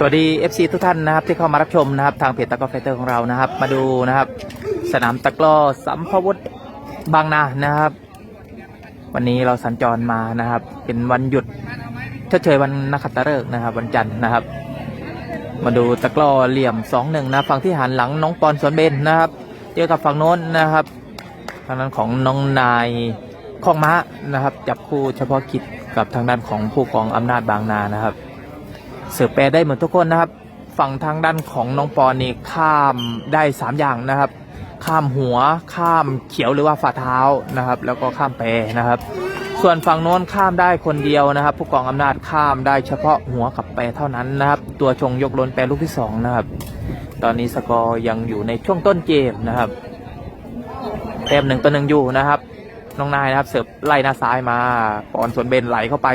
สวัสดี FC ทุกท่านนะครับที่เข้ามารับชมนะครับทางเพจตะกร้อไฟเตอร์ของเรานะครับ มาดูนะครับ สนามตะกร้อสัมภวุฒิบางนานะครับ วันนี้เราสัญจรมานะครับ เป็นวันหยุดชดเชยวันนักขัตฤกษ์นะครับ วันจันทร์นะครับ มาดูตะกร้อเหลี่ยมสองหนึ่งนะฝั่งที่หันหลังน้องปอนสวนเบนนะครับเจอกับฝั่งโน้นนะครับทางด้านของน้องนายคองม้านะครับ จับคู่เฉพาะกิจกับทางด้านของผู้กองอำนาจบางนานะครับ เสือแปรได้เหมือนทุกคนนะครับ ฝั่งทางด้านของน้องปอนนี่ข้ามได้สามอย่างนะครับ ข้ามหัวข้ามเขียวหรือว่าฝ่าเท้านะครับ แล้วก็ข้ามแปรนะครับ ส่วนฝั่งโน้นข้ามได้คนเดียวนะครับ ผู้กองอำนาจข้ามได้เฉพาะหัวกับแปรเท่านั้นนะครับ ตัวชงยกล้นแปรลูกที่สองนะครับ ตอนนี้สกอร์ยังอยู่ในช่วงต้นเกมนะครับแต้มหนึ่งต่อหนึ่งอยู่นะครับน้องนายนะครับเสิร์ฟไล่หน้าซ้ายมาปอนส่วนเบนไหลเข้าไป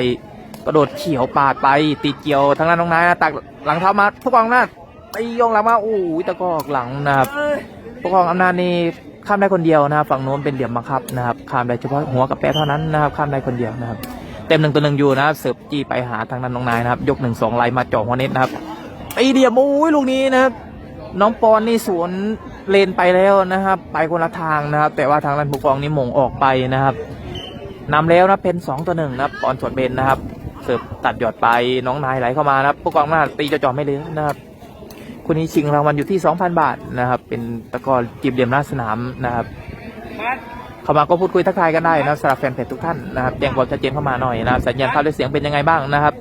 กระโดดเขียวปาดไปตีเกี่ยวทางด้านน้องนายนะตักหลังเท้ามาผู้กองอำนาจไปโยงหลังมาอู้ยตะกอกหลังนะครับผู้กองอำนาจนี่ข้ามได้คนเดียวนะครับฝั่งโน้นเป็นเหลี่ยมบังคับนะครับข้ามได้เฉพาะหัวกับแปะเท่านั้นนะครับข้ามได้คนเดียวนะครับ เต็มหนึ่งตัวหนึ่งอยู่นะครับเสิร์ฟจี้ไปหาทางด้านน้องนายนะครับ ยกหนึ่งสองไล่มาจ่อหัวเน็ตนะครับไอเดียมอุ้ยลูกนี้นะครับน้องปอนนี่สวนเลนไปแล้วนะครับ ไปคนละทางนะครับ แต่ว่าทางด้านผู้กองนี่หม่งออกไปนะครับนำแล้วนะเป็นสองต่อหนึ่งนะครับปอนสวนเบนนะครับ เสิร์ฟตัดหยอดไปน้องนายไหลเข้ามานะครับผู้กองหน้าตีจ่อๆไม่เลือนะครับคนนี้ชิงรางวัลอยู่ที่ 2,000 บาทนะครับ เป็นตะกอจีบเหลี่ยมหน้าสนามนะครับ เข้ามาก็พูดคุยทักทายกันได้นะสำหรับแฟนเพจทุกท่านนะครับแจ้งความชัดเจนเข้ามาหน่อยนะสัญญาณภาพและเสียงเป็นยังไงบ้างนะครับ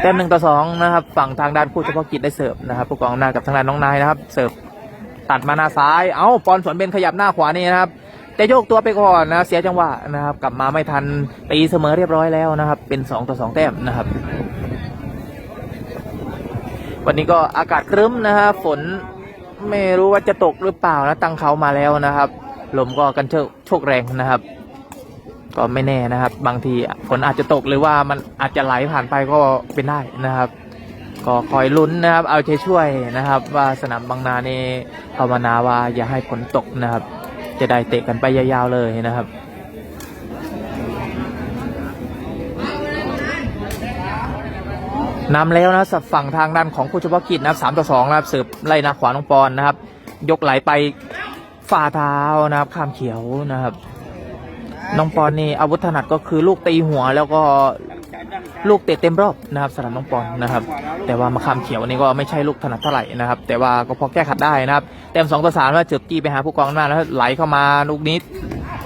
แต้มหนึ่งต่อสองนะครับ ฝั่งทางด้านผู้เฉพาะกิจได้เสิร์ฟนะครับผู้กองหน้ากับทางด้านน้องนายนะครับ เสิร์ฟตัดมาหน้าซ้าย เอ้าปอนสวนเบนขยับหน้าขวานี่นะครับ แต่โยกตัวไปก่อนนะเสียจังหวะนะครับ กลับมาไม่ทันตีเสมอเรียบร้อยแล้วนะครับ เป็นสองต่อสองแต้มนะครับ วันนี้ก็อากาศครึ้มนะครับฝนไม่รู้ว่าจะตกหรือเปล่านะตั้งเขามาแล้วนะครับลมก็กันโชกโชกแรงนะครับ ก็ไม่แน่นะครับ บางทีฝนอาจจะตกหรือว่ามันอาจจะไหลผ่านไปก็เป็นได้นะครับ ก็คอยลุ้นนะครับ เอาใจช่วยนะครับ ว่าสนามบางนานี่ภาวนาว่าอย่าให้ฝนตกนะครับ จะได้เตะกันไปยาวๆเลยนะครับนำแล้วนะสับฝั่งทางด้านของผู้เฉพาะกิจนะครับสามต่อสองนะครับเสิร์ฟไล่นาขวาน้องปอนนะครับ ยกไหลไปฝ่าเท้านะครับข้ามเขียวนะครับ น้องปอนนี่อาวุธถนัดก็คือลูกตีหัวแล้วก็ ลูกเตะเต็มรอบนะครับสำหรับน้องปอนนะครับ แต่ว่ามาข้ามเขียวนี่ก็ไม่ใช่ลูกถนัดเท่าไหร่นะครับ แต่ว่าก็พอแก้ขัดได้นะครับเต็มสองต่อสามแล้วเจิบจี้ไปหาผู้กองหน้าแล้วไหลเข้ามาลูกนี้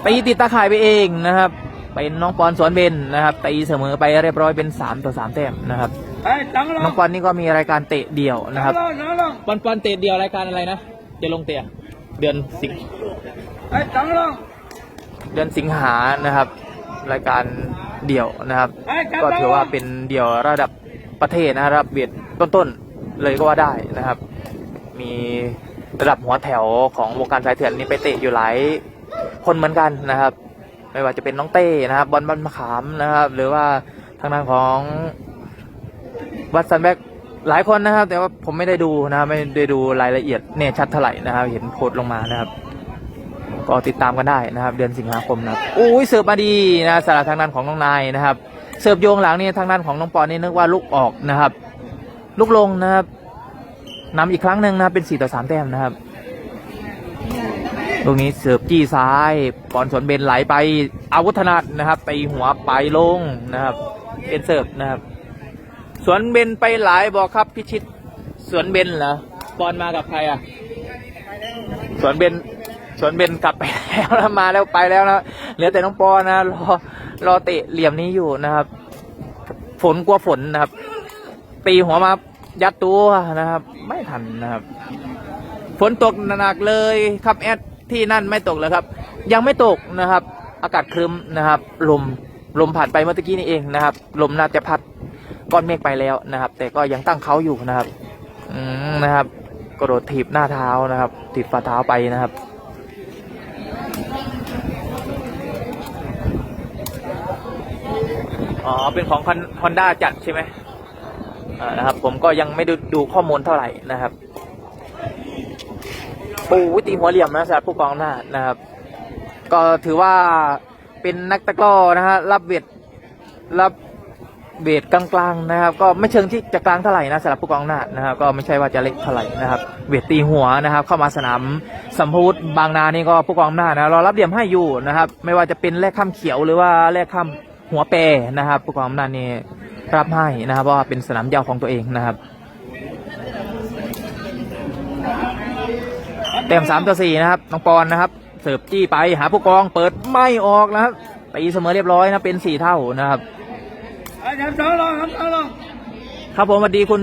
ไปติดตาข่ายไปเองนะครับเป็นน้องปอนสวนเบนนะครับตีเสมอไปเรียบร้อยเป็นสามต่อสามแต้มนะครับเฮ้ยตั้งลงน้องปอนนี่ก็มีรายการเตะเดี่ยวนะครับตั้งลงตั้งลงปอนปอนเตะเดี่ยวรายการอะไรนะจะลงเตะเดือนสิงเฮ้ยตั้งลงเดือนสิงหานะครับ รายการเดี่ยวนะครับเฮ้ยจับก็ตั้งถือลว่างเป็นเดี่ยวระดับประเทศนะครับเบียดต้นๆเลยก็ว่าได้นะครับ มีระดับหัวแถวของวงการสายเถื่อนนี่ไปเตะอยู่หลายคนเหมือนกันนะครับ ไม่ว่าจะเป็นน้องเต้นะครับบอลบันมะขามนะครับ หรือว่าทางด้านของวัดซันแบกหลายคนนะครับ แต่ว่าผมไม่ได้ดูนะครับไม่ได้ดูรายละเอียดเนี่ยชัดเท่าไหร่นะครับ เห็นโพสต์ลงมานะครับ ก็ติดตามกันได้นะครับ เดือนสิงหาคมนะครับอุ้ยเสิร์ฟมาดีนะสาระทางด้านของน้องนายนะครับเสิร์ฟโยงหลังนี่ทางด้านของน้องปอนนี่นึกว่าลูกออกนะครับ ลูกลงนะครับนำอีกครั้งหนึ่งนะเป็นสี่ต่อสามแต้มนะครับลูกนี้เสิร์ฟจี้ซ้ายปอนสวนเบนไหลไปอาวุธนัดนะครับไปหัวไปลงนะครับเป็นเสิร์ฟนะครับ สวนเบนไปหลายบอกครับพิชิตสวนเบนเหรอปอนมากับใครอะสวนเบน สวนเบนกลับไปแล้วนะมาแล้วไปแล้วนะเหลือแต่น้องปอนะรอรอเตะเหลี่ยมนี้อยู่นะครับ ฝนกลัวฝนนะครับ ตีหัวมายัดตัวนะครับ ไม่ทันนะครับ ฝนตกหนักเลยครับแอดที่นั่นไม่ตกเลยครับ ยังไม่ตกนะครับ อากาศครึ้มนะครับ ลมลมผ่านไปเมื่อกี้นี่เองนะครับ ลมน่าจะพัดก้อนเมฆไปแล้วนะครับ แต่ก็ยังตั้งเขาอยู่นะครับ อืมนะครับ กระโดดถีบหน้าเท้านะครับถีบฝ่าเท้าไปนะครับ อ๋อ เป็นของฮอนด้าจัดใช่ไหมอ่านะครับ ผมก็ยังไม่ดูดูข้อมูลเท่าไหร่นะครับ ปูวิตีหัวเหลี่ยมนะสำหรับผู้กองหน้านะครับ ก็ถือว่าเป็นนักตะกร้อนะฮะรับเวทรับเวทกลางๆนะครับ ก็ไม่เชิงที่จะกลางเท่าไหร่นะสำหรับผู้กองอำนานะครับ ก็ไม่ใช่ว่าจะเล็กเท่าไหร่นะครับเวทตีหัวนะครับ เข้ามาสนามสัมพูธบางนานี่ก็ผู้กองอำนานะเรารับเหลี่ยมให้อยู่นะครับ ไม่ว่าจะเป็นแลกข้ามเขียวหรือว่าแลกข้าม หัวแปรนะครับผู้กองอำนาจนี่รับให้นะครับเพราะว่าเป็นสนามยาวของตัวเองนะครับเต็มสามต่อสี่นะครับน้องปอนนะครับ เสิร์ฟจี้ไปหาผู้กองเปิดไม่ออกนะครับตีเสมอเรียบร้อยนะเป็นสี่เท่านะครับไอ้ทำสองลองทำสองลองครับผมสวัสดีคุณ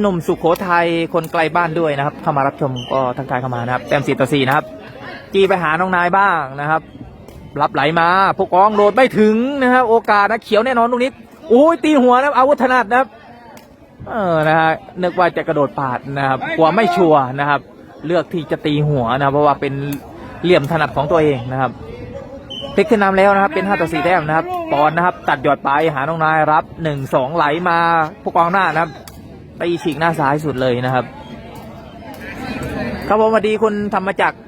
หนุ่มสุขโขทัยคนไกลบ้านด้วยนะครับ เข้ามารับชมก็ทักทายเข้ามานะครับแต้มสี่ต่อสี่นะครับ จี้ไปหาน้องนายบ้างนะครับ รับไหลมาผู้กองโดดไม่ถึงนะครับโอกาสนะเขียวแน่นอนตรงนี้อุ้ยตีหัวนะครับอาวุธถนัดนะครับเออนะฮะนึกว่าจะกระโดดปาดนะครับกลัวไม่ชัวร์นะครับ เลือกที่จะตีหัวนะครับเพราะว่าเป็นเหลี่ยมถนัดของตัวเองนะครับพลิกขึ้นนำแล้วนะครับ เป็น5ต่อ4แต้มนะครับปอนนะครับ ตัดหยอดไปหาน้องนายรับ 1 2 ไหลมาผู้กองหน้านะครับตีฉีกหน้าซ้ายสุดเลยนะครับครับผมสวัสดีคุณธรรมจักร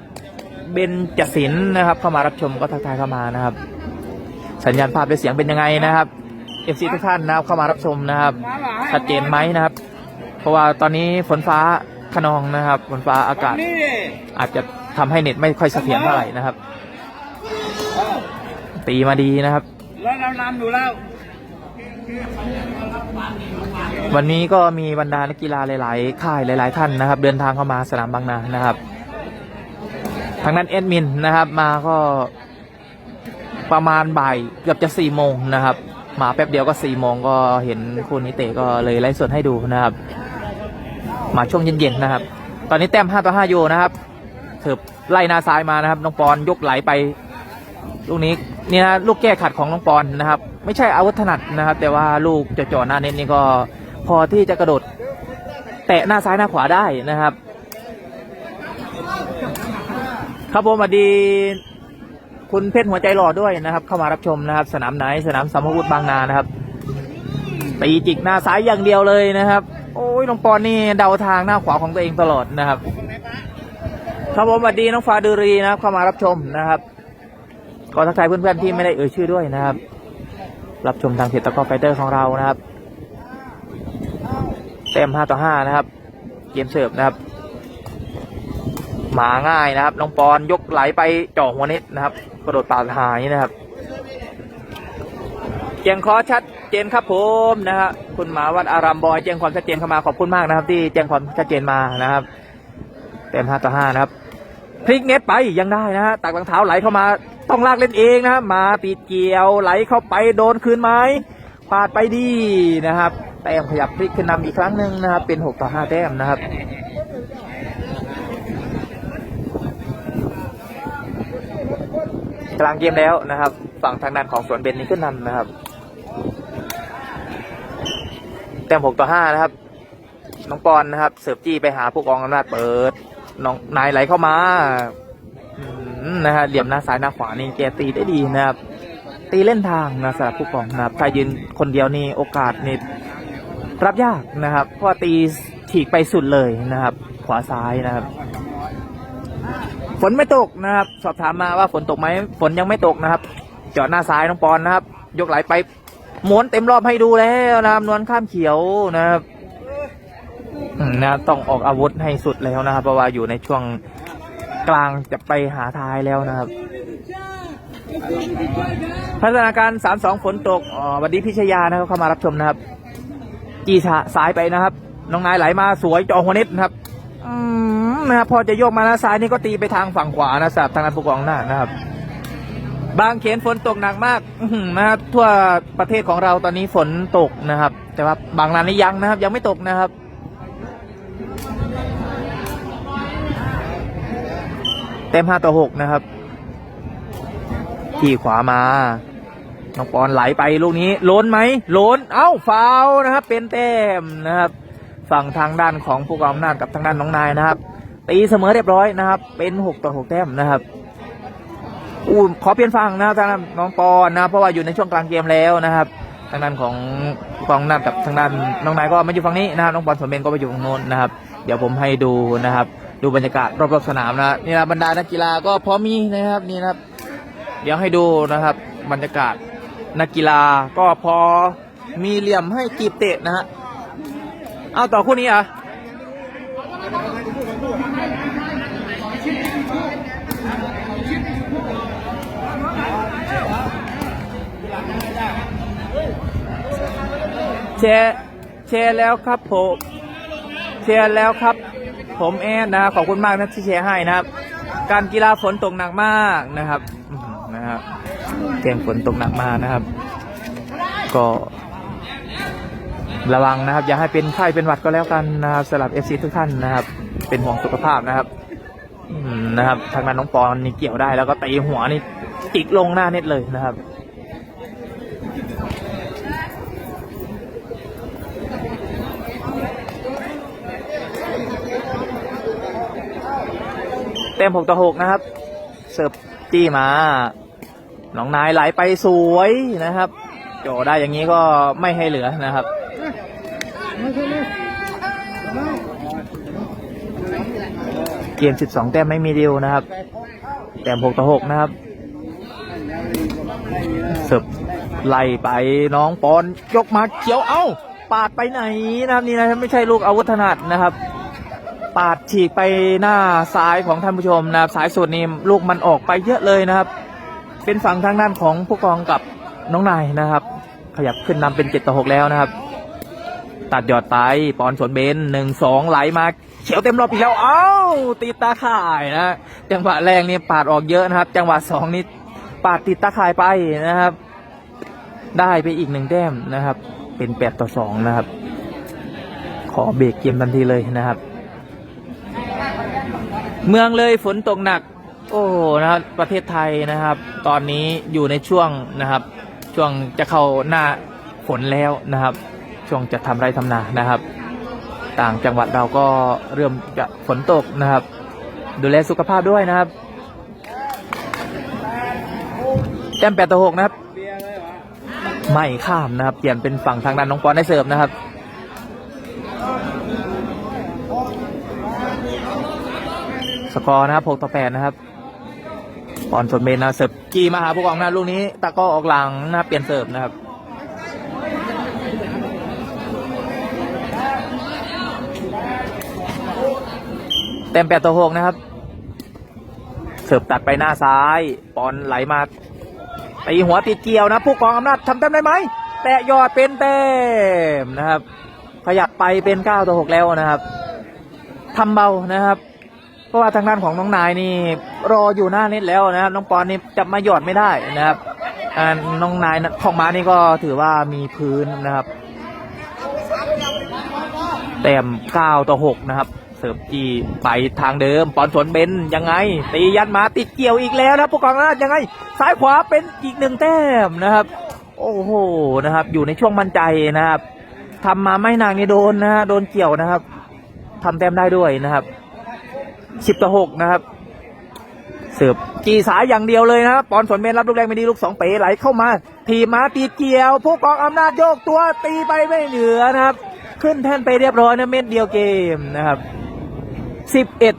เบนจศิลป์นะครับเข้ามารับชมก็ทักทายเข้ามานะครับ สัญญาณภาพและเสียงเป็นยังไงนะครับเอฟซีทุกท่านนะครับเข้ามารับชมนะครับชัดเจนไหมนะครับ เพราะว่าตอนนี้ฝนฟ้าขนองนะครับฝนฟ้าอากาศ อาจจะทำให้เน็ตไม่ค่อยเสถียรเท่าไหร่นะครับ ตีมาดีนะครับแล้วเรานำอยู่แล้ววันนี้ก็มีบรรดานักกีฬาหลาย ๆ ค่ายหลาย ๆ ท่านนะครับ เดินทางเข้ามาสนามบางนานะครับ ทางนั้นเอดมินนะครับ มาก็ประมาณบ่ายเกือบจะสี่โมงนะครับ มาแป๊บเดียวก็สี่โมงก็เห็นคุณนิเตะก็เลยไลฟ์สดให้ดูนะครับ มาช่วงเย็นๆนะครับ ตอนนี้แต้มห้าต่อห้าอยู่นะครับเถิบไล่หน้าซ้ายมานะครับน้องปอนยกไหลไปลูกนี้นี่นะลูกแก้ขัดของน้องปอนนะครับ ไม่ใช่อาวุธถนัดนะครับ แต่ว่าลูกจ่อๆหน้าเน้นนี่ก็พอที่จะกระโดด แตะหน้าซ้ายหน้าขวาได้นะครับ ครับผมสวัสดีคุณเพชรหัวใจหล่อด้วยนะครับ เข้ามารับชมนะครับ สนามไหนสนามสมวุธบางนานะครับตีจิกหน้าซ้ายอย่างเดียวเลยนะครับ โอ้ยน้องปอนนี่เดาทางหน้าขวาของตัวเองตลอดนะครับ ครับผมสวัสดีน้องฟาดูรีนะครับ เข้ามารับชมนะครับก็ทักทายเพื่อนๆที่ไม่ได้เอ่ยชื่อด้วยนะครับ รับชมทางเพจตะกอไฟเตอร์ของเรานะครับเต็มห้าต่อห้านะครับ เกมเสิร์ฟนะครับ มาง่ายนะครับน้องปอนยกไหลไปจ่อหัวเน็ตนะครับ กระโดดปาดหายนะครับเจียงคอชัดเจนครับผมนะฮะคุณหมาวัดอารามบอยแจ้งความชัดเจนเข้ามาขอบคุณมากนะครับ ที่แจ้งความชัดเจนมานะครับ เต็มห้าต่อห้านะครับพลิกเน็ตไปยังได้นะฮะตักรองเท้าไหลเข้ามาต้องลากเล่นเองนะครับมาปีดเกี่ยวไหลเข้าไปโดนคืนไหมปาดไปดีนะครับแต้มขยับพลิกขึ้นนำอีกครั้งหนึ่งนะครับ เป็นหกต่อห้าแต้มนะครับ กลางเกมแล้วนะครับ ฝั่งทางด้านของสวนเบนนี้ขึ้นนำนะครับ แต้มหกต่อห้านะครับ น้องปอนนะครับ เสิร์ฟจี้ไปหาผู้กองอำนาจเปิด น้องนายไหลเข้ามาอืนะฮะเหลี่ยมหน้าซ้ายหน้าขวานี่แกตีได้ดีนะครับ ตีเล่นทางนะสำหรับผู้กองนะครับถ้ายืนคนเดียวนี่โอกาสนี่รับยากนะครับ เพราะตีฉีกไปสุดเลยนะครับ ขวาซ้ายนะครับ ฝนไม่ตกนะครับ สอบถามมาว่าฝนตกไหมฝนยังไม่ตกนะครับจอดหน้าซ้ายน้องปอนนะครับ ยกไหลไปหม้วนเต็มรอบให้ดูแล้วนะครับนวลข้ามเขียวนะครับนะครับต้องออกอาวุธให้สุดแล้วนะครับ เพราะว่าอยู่ในช่วงกลางจะไปหาท้ายแล้วนะครับ พัฒนาการสามสองฝนตกอ๋อวัสดีพิชยานะครับเข้ามารับชมนะครับ จีชาสายไปนะครับ น้องนายไหลมาสวยจอหัวเน็ตนะครับ อืม นะครับพอจะโยกมานะซ้ายนี่ก็ตีไปทางฝั่งขวานะสำหรับทางนั้นผู้กองหน้านะครับ บางเขนฝนตกหนักมากนะครับทั่วประเทศของเราตอนนี้ฝนตกนะครับ แต่ว่าบางนานนี่ยังนะครับ ยังไม่ตกนะครับเต็มห้าต่อหกนะครับขี่ขวามาน้องปอนไหลไปลูกนี้ล้นไหมล้นเอ้าฟาวนะครับ เป็นแต้มนะครับ ฝั่งทางด้านของผู้กองอำนาจกับทางด้านน้องนายนะครับ ตีเสมอเรียบร้อยนะครับ เป็นหกต่อหกแต้มนะครับอู้ขอเปลี่ยนฝั่งนะครับทางด้านน้องปอนนะ เพราะว่าอยู่ในช่วงกลางเกมแล้วนะครับ ทางด้านของกองอำนากับทางด้านน้องนายก็มาอยู่ฝั่งนี้นะครับน้องปอนสมเบนก็ไปอยู่ฝั่งโน้นนะครับ เดี๋ยวผมให้ดูนะครับ ดูบรรยากาศรอบๆสนามนะนี่นะบรรดานักกีฬาก็พร้อมมีนะครับนี่นะครับ เดี๋ยวให้ดูนะครับ บรรยากาศนักกีฬาก็พอมีเหลี่ยมให้กีบเตะนะฮะเอาต่อคู่นี้อะ ร์แชร์แล้วครับผมแชร์แล้วครับ ผมแอนนะขอบคุณมากนะที่แชร์ให้นะครับ การกีฬาฝนตกหนักมากนะครับนะครับแกงฝนตกหนักมากนะครับ ก็ ระวังนะครับ อย่าให้เป็นไข้เป็นหวัดก็แล้วกันนะครับสำหรับเอฟซีทุกท่านนะครับ เป็นห่วงสุขภาพนะครับนะครับ ทางนั้นน้องปอนนี่เกี่ยวได้แล้วก็ตีหัวนี่จิกลงหน้าเน็ตเลยนะครับ เต็มหกต่อหกนะครับ เสิร์ฟจี้มาน้องนายไหลไปสวยนะครับโจได้อย่างนี้ก็ไม่ให้เหลือนะครับเกม 12 แต้มไม่มีดิวนะครับ แต้ม 6 ต่อ 6 นะครับเสิร์ฟไล่ไปน้องปอนยกมาเขียวเอ้า ปาดไปไหนนะครับนี่นะไม่ใช่ลูกอาวุธถนัดนะครับ ปาดฉีกไปหน้าซ้ายของท่านผู้ชมนะครับสายสุดนี่ลูกมันออกไปเยอะเลยนะครับ เป็นฝั่งทางด้านของผู้กองกับน้องนายนะครับ ขยับขึ้นนำเป็นเจ็ดต่อหกแล้วนะครับ ตัดยอดไปปอนสวนเบนหนึ่งสองไหลมาเฉียวเต็มรอบอีกแล้วเอ้าติดตาข่ายนะจังหวะแรกนี่ปาดออกเยอะนะครับ จังหวะสองนี่ปาดติดตาข่ายไปนะครับ ได้ไปอีกหนึ่งแต้มนะครับ เป็นแปดต่อสองนะครับ ขอเบรกเกมทันทีเลยนะครับ เมืองเลยฝนตกหนัก โอ้โหนะครับประเทศไทยนะครับ ตอนนี้อยู่ในช่วงนะครับ ช่วงจะเข้าหน้าฝนแล้วนะครับ ช่วงจะทำไรทำนานะครับ ต่างจังหวัดเราก็เริ่มจะฝนตกนะครับ ดูแลสุขภาพด้วยนะครับแต้มแปดต่อหกนะครับ ไม่ข้ามนะครับ เปลี่ยนเป็นฝั่งทางด้านน้องปอนได้เสิร์ฟนะครับ สกอร์นะครับ6ต่อ8นะครับปอนสนเมนนะเสิร์ฟกีมาหาผู้กองหน้าลูกนี้ตะก้อออกหลังนะเปลี่ยนเสิร์ฟนะครับเต็ม8ต่อ6นะครับ เสิร์ฟตัดไปหน้าซ้าย ปอนไหลมาตีหัวติดเกี่ยวนะ ผู้กองอำนาจทำเต็มได้ไหมแตะยอดเป็นเต็มนะครับ ขยับไปเป็นเก้าต่อหกแล้วนะครับทำเบานะครับ ราะว่าทางด้านของน้องนายนี่รออยู่หน้าเน็ตแล้วนะครับน้องปอนนี่จับมาหยอดไม่ได้นะครับน้องนายของม้านี่ก็ถือว่ามีพื้นนะครับแต้มเก้าต่อหกนะครับ เสิร์ฟจีไปทางเดิม ปอนสวนเบนยังไง ตียันมาติดเกี่ยวอีกแล้วนะผู้กองอำนาจยังไง ซ้ายขวาเป็นอีกหนึ่งแต้มนะครับ โอ้โหนะครับ อยู่ในช่วงมั่นใจนะครับทำมาไม่นานนี่โดนนะฮะโดนเกี่ยวนะครับทำแต้มได้ด้วยนะครับ สิบต่อหกนะครับเสิร์ฟจีสายอย่างเดียวเลยนะครับปอนสวนเบนรับลูกแรงไม่ดีลูกสองเป๋ไหลเข้ามา ทีมาตีเกี่ยว ผู้กองอำนาจโยกตัวตีไปไม่เหนือนะครับ ขึ้นแท่นไปเรียบร้อยนะเม็ดเดียวเกมนะครับสิบเอ็ด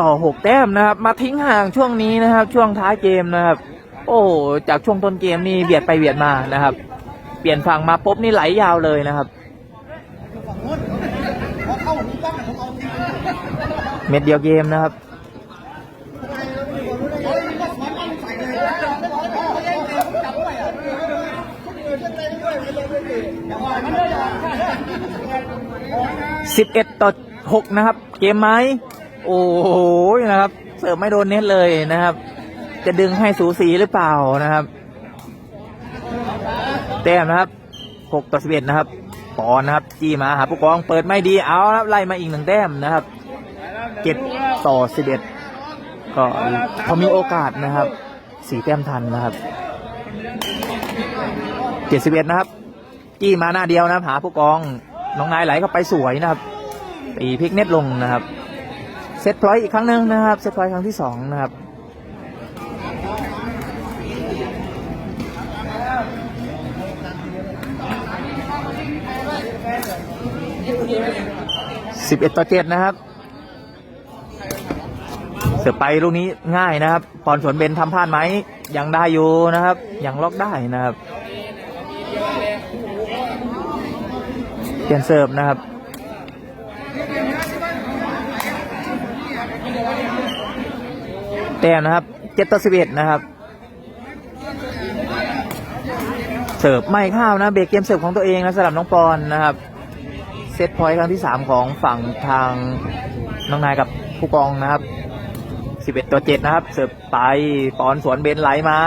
ต่อหกแต้มนะครับ มาทิ้งห่างช่วงนี้นะครับ ช่วงท้ายเกมนะครับ โอ้จากช่วงต้นเกมนี่เบียดไปเบียดมานะครับ เปลี่ยนฝั่งมาปุ๊บนี่ไหลยาวเลยนะครับ เม็ดเดียวเกมนะครับ สิบเอ็ดต่อหกนะครับ เกมไหม โอ้โหนะครับ เสิร์ฟไม่โดนเน็ตเลยนะครับ จะดึงให้สูสีหรือเปล่านะครับ แต้มนะครับหกต่อสิบเอ็ดนะครับปอนนะครับ จี้มาหาผู้กองเปิดไม่ดีเอาครับไล่มาอีกหนึ่งแต้มนะครับ เจ็ดต่อสิบเอ็ดก็พอมีโอกาสนะครับสี่แต้มทันนะครับเจ็ดสิบเอ็ดนะครับ จี้มาหน้าเดียวนะหาผู้กองน้องนายไหลเข้าไปสวยนะครับตีพลิกเน็ตลงนะครับ เซตพลอยอีกครั้งหนึ่งนะครับ เซตพลอยครั้งที่สองนะครับสิบเอ็ดต่อเจ็ดนะครับ เสือไปลูกนี้ง่ายนะครับพรสวนเบนทำพลาดไหมยังได้อยู่นะครับ ยังล็อกได้นะครับเปลี่ยนเสิร์ฟนะครับแต้มนะครับเจ็ดต่อสิบเอ็ดนะครับ เสิร์ฟไม่ข้าวนะเบรกเกมเสิร์ฟของตัวเองนะสำหรับน้องปอนนะครับเซตพอยต์ครั้งที่สามของฝั่งทางน้องนายกับผู้กองนะครับ สิบเอ็ดต่อเจ็ดนะครับ เสิร์ฟไปปอนสวนเบนไหลมา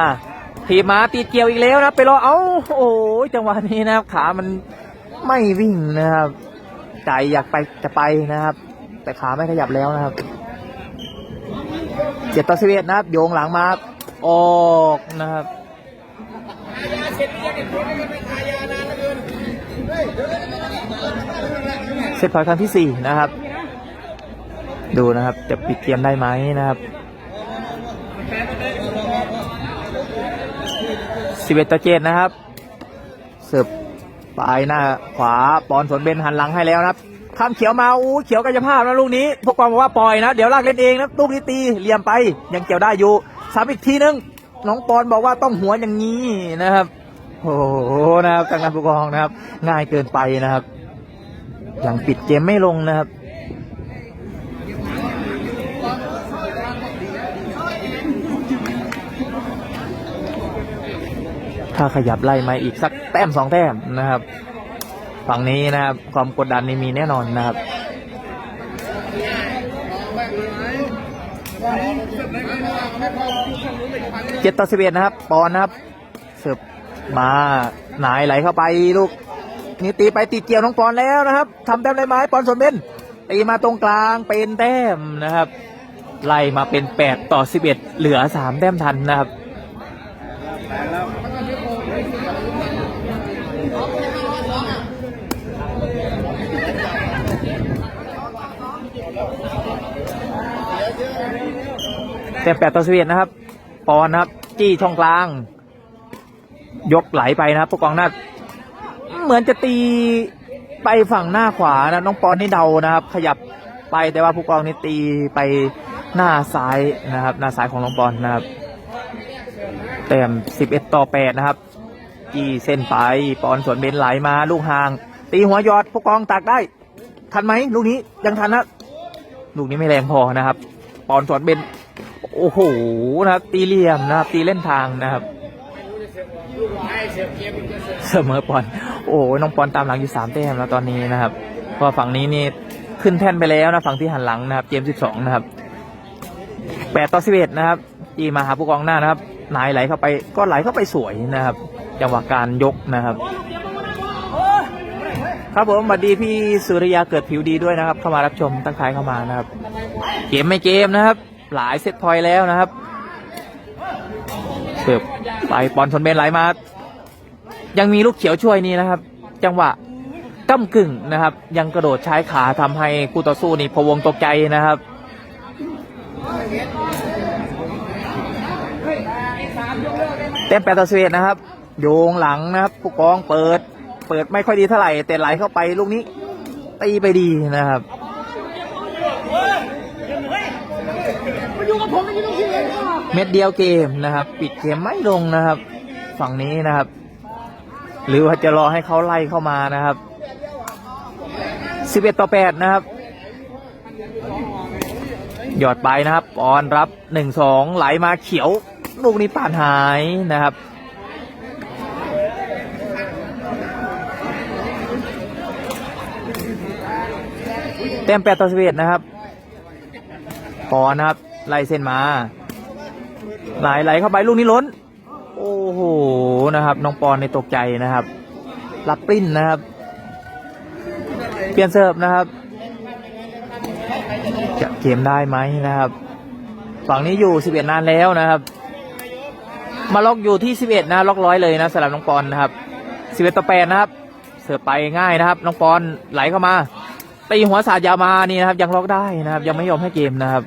ทีมาตีเกี่ยวอีกแล้วนะไปรอเอ้าโอ้ยจังหวะนี้นะครับ ขามันไม่วิ่งนะครับใจอยากไปจะไปนะครับ แต่ขาไม่ขยับแล้วนะครับเจ็ดต่อสิบเอ็ดนะครับ โยงหลังมาออกนะครับเซตพอยครั้งที่สี่นะครับ ดูนะครับ จะปิดเกมได้ไหมนะครับสิบเอ็ดต่อเจ็ดนะครับเสิร์ฟปลายหน้าขวาปอนสนเบนหันหลังให้แล้วนะครับข้ามเขียวมาอู้เขียวกายภาพนะลูกนี้พวกกองบอกว่าปล่อยนะ เดี๋ยวลากเล่นเองนะลูกนี้ตีเหลี่ยมไปยังเกี่ยวได้อยู่สามอีกทีนึงน้องปอนบอกว่าต้องหัวอย่างนี้นะครับโอ้โหนะครับทางการผู้กองนะครับ ง่ายเกินไปนะครับยังปิดเกมไม่ลงนะครับ ถ้าขยับไล่มาอีกสักแต้มสองแต้มนะครับ ฝั่งนี้นะครับ ความกดดันนี่มีแน่นอนนะครับเจ็ดต่อสิบเอ็ดนะครับ ปอนนะครับเสิร์ฟมาหนายไหลเข้าไปลูกนี่ตีไปตีเกี่ยวน้องปอนแล้วนะครับทำแต้มได้ไหมปอนสนเบนตีมาตรงกลางเป็นแต้มนะครับ ไล่มาเป็นแปดต่อสิบเอ็ดเหลือสามแต้มทันนะครับ แต้มแปดต่อสิบเอ็ดนะครับ ปอนนะครับ จี้ช่องกลาง ยกไหลไปนะครับผู้กองหน้าเหมือนจะตีไปฝั่งหน้าขวานะน้องปอนนี่เดานะครับ ขยับไปแต่ว่าผู้กองนี่ตีไปหน้าซ้ายนะครับ หน้าซ้ายของน้องปอนนะครับแต้มสิบเอ็ดต่อแปดนะครับจี้เส้นไป ปอนสวนเบนไหลมา ลูกห่าง ตีหัวยอด ผู้กองตักได้ ทันไหมลูกนี้ยังทันนะ ลูกนี้ไม่แรงพอนะครับ ปอนสวนเบน โอ้โหนะครับตีเหลี่ยมนะครับตีเล่นทางนะครับเสมอปอน โอ้ยน้องปอนตามหลังอยู่สามแต้มแล้วตอนนี้นะครับเพราะฝั่งนี้นี่ขึ้นแท่นไปแล้วนะฝั่งที่หันหลังนะครับเกมสิบสองนะครับแปดต่อสิบเอ็ดนะครับจีมาหาผู้กองหน้านะครับนายไหลเข้าไปก็ไหลเข้าไปสวยนะครับ จังหวะการยกนะครับ ครับผมสวัสดีพี่สุริยาเกิดผิวดีด้วยนะครับ เข้ามารับชมตั้งท้ายเข้ามานะครับ เกมไม่เกมนะครับ หลายเซตพอยต์แล้วนะครับเสิร์ฟไปปอนชนเบนไหลมา ยังมีลูกเขียวช่วยนี่นะครับ จังหวะก้ากึ่งนะครับ ยังกระโดดใช้ขาทำให้คู่ต่อสู้นี่พวงตกใจนะครับเต็มแปดต่อสิบเอ็ดนะครับ โยงหลังนะครับ ผู้กองเปิด เปิดไม่ค่อยดีเท่าไหร่ แต่ไหลเข้าไปลูกนี้ตีไปดีนะครับ เม็ดเดียวเกมนะครับ ปิดเกมไม่ลงนะครับ ฝั่งนี้นะครับ หรือว่าจะรอให้เขาไล่เข้ามานะครับ11ต่อ8นะครับหยอดไปนะครับปอนรับ1 2ไหลมาเขียว ลูกนี้ป่านหายนะครับเต็ม8ต่อ11นะครับปอนนะครับ ไล่เส้นมา ไหลไหลเข้าไปลูกนี้ล้น โอ้โหนะครับ น้องปอนในตกใจนะครับ รับปริ้นนะครับ เปลี่ยนเสิร์ฟนะครับ จะเกมได้ไหมนะครับ ฝั่งนี้อยู่ 11 นานแล้วนะครับ มาล็อกอยู่ที่ 11 นะล็อกร้อยเลยนะสำหรับน้องปอนนะครับ11ต่อ8นะครับ เสิร์ฟไปง่ายนะครับ น้องปอนไหลเข้ามาตีหัวสาดยาวมานี่นะครับ ยังล็อกได้นะครับ ยังไม่ยอมให้เกมนะครับ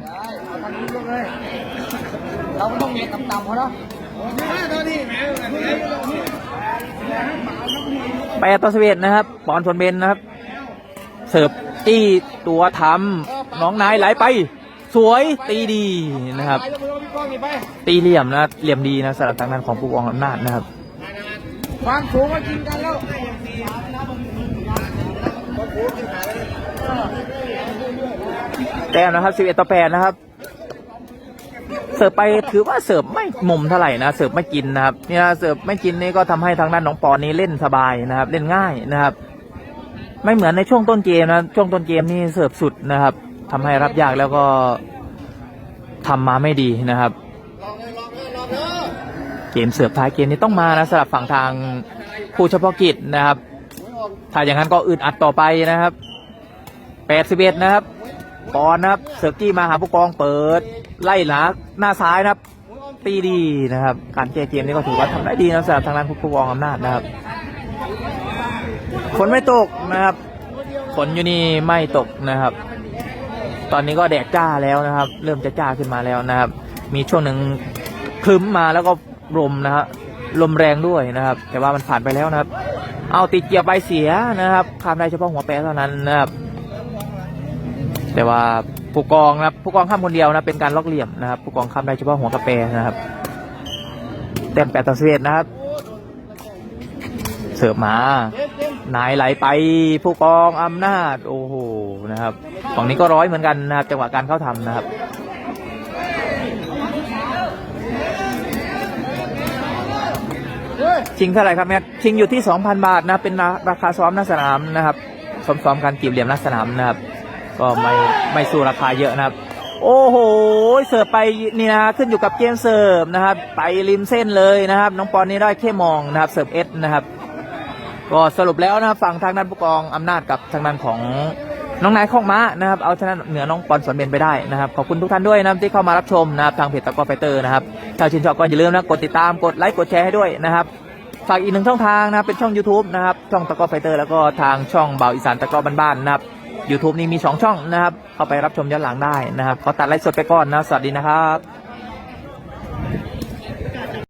เราต้องเมียต่ำๆเขาเนาะ แปดต่อสิบเอ็ดนะครับปอนชนเบนนะครับ เสิร์ฟจี้ตัวทำน้องนายไหลไป สวยตีดีนะครับไปยกมือพี่กองนี่ไปตีเหลี่ยมนะเหลี่ยมดีนะสำหรับทางด้านของผู้กองอำนาจนะครับความสูงมากินกันแล้วแต้มนะครับ 11 ต่อ 8 นะครับ เสิร์ฟไปถือว่าเสิร์ฟไม่มุมเท่าไหร่นะเสิร์ฟไม่กินนะครับเนี่ยเสิร์ฟไม่กินนี่ก็ทำให้ทางด้านน้องปอนนี้เล่นสบายนะครับ เล่นง่ายนะครับ ไม่เหมือนในช่วงต้นเกมนะช่วงต้นเกมนี่เสิร์ฟสุดนะครับทำให้รับยากแล้วก็ทำมาไม่ดีนะครับ เกมเสิร์ฟท้ายเกมนี้ต้องมานะสำหรับฝั่งทางผู้เฉพาะกิจนะครับ ถ้าอย่างนั้นก็อึดอัดต่อไปนะครับ81นะครับปอนนะครับเสิร์ฟกี้มาหาผู้กองเปิด ไล่หนาหน้าซ้ายนะครับ ตีดีนะครับ การแก้เกมนี้ก็ถือว่าทำได้ดีนะสำหรับทางด้านผู้กองอำนาจนะครับฝนไม่ตกนะครับฝนอยู่นี่ไม่ตกนะครับ ตอนนี้ก็แดดจ้าแล้วนะครับ เริ่มจะจ้าขึ้นมาแล้วนะครับ มีช่วงหนึ่งคลึ้มมาแล้วก็ลมนะฮะลมแรงด้วยนะครับ แต่ว่ามันผ่านไปแล้วนะครับ เอาติดเกียร์ใบเสียนะครับข้ามได้เฉพาะหัวแปรเท่านั้นนะครับ แต่ว่า ผู้กองนะครับผู้กองข้ามคนเดียวนะเป็นการล็อกเหลี่ยมนะครับ ผู้กองข้ามได้เฉพาะหัวกระแปนะครับแต้มแปดต่อสิบเอ็ดนะครับ เสิร์ฟมานายไหลไปผู้กองอำนาจโอ้โหนะครับฝั่งนี้ก็ร้อยเหมือนกันนะครับ จังหวะการเข้าทำนะครับชิงเท่าไหร่ครับแม็กชิงอยู่ที่ 2,000 บาทนะเป็นราคาซ้อมหน้าสนามนะครับซ้อมๆการกีบเหลี่ยมหน้าสนามนะครับ ก็ไม่ไม่สู้ราคาเยอะนะครับ โอ้โห เสิร์ฟไปนี่นะขึ้นอยู่กับเกมเสิร์ฟนะครับ ไปริมเส้นเลยนะครับ น้องปอนนี่ได้แค่มองนะครับเสิร์ฟเอสนะครับ ก็สรุปแล้วนะครับฝั่งทางด้านผู้กองอำนาจกับทางด้านของน้องนายข้องม้านะครับ เอาชนะเหนือน้องปอนสวนเบนไปได้นะครับ ขอบคุณทุกท่านด้วยนะครับที่เข้ามารับชมนะครับทางเพจตะก้อไฟเตอร์นะครับถ้าชื่นชอบก็อย่าลืมนะกดติดตามกดไลค์กดแชร์ให้ด้วยนะครับฝากอีกหนึ่งช่องทางนะเป็นช่อง YouTube นะครับ ช่องตะก้อไฟเตอร์แล้วก็ทางช่องเบาอีสานตะก้อบ้านๆนะครับ YouTube นี่มี 2 ช่องนะครับ เข้าไปรับชมย้อนหลังได้นะครับขอตัดไลฟ์สดไปก่อนนะ สวัสดีนะครับ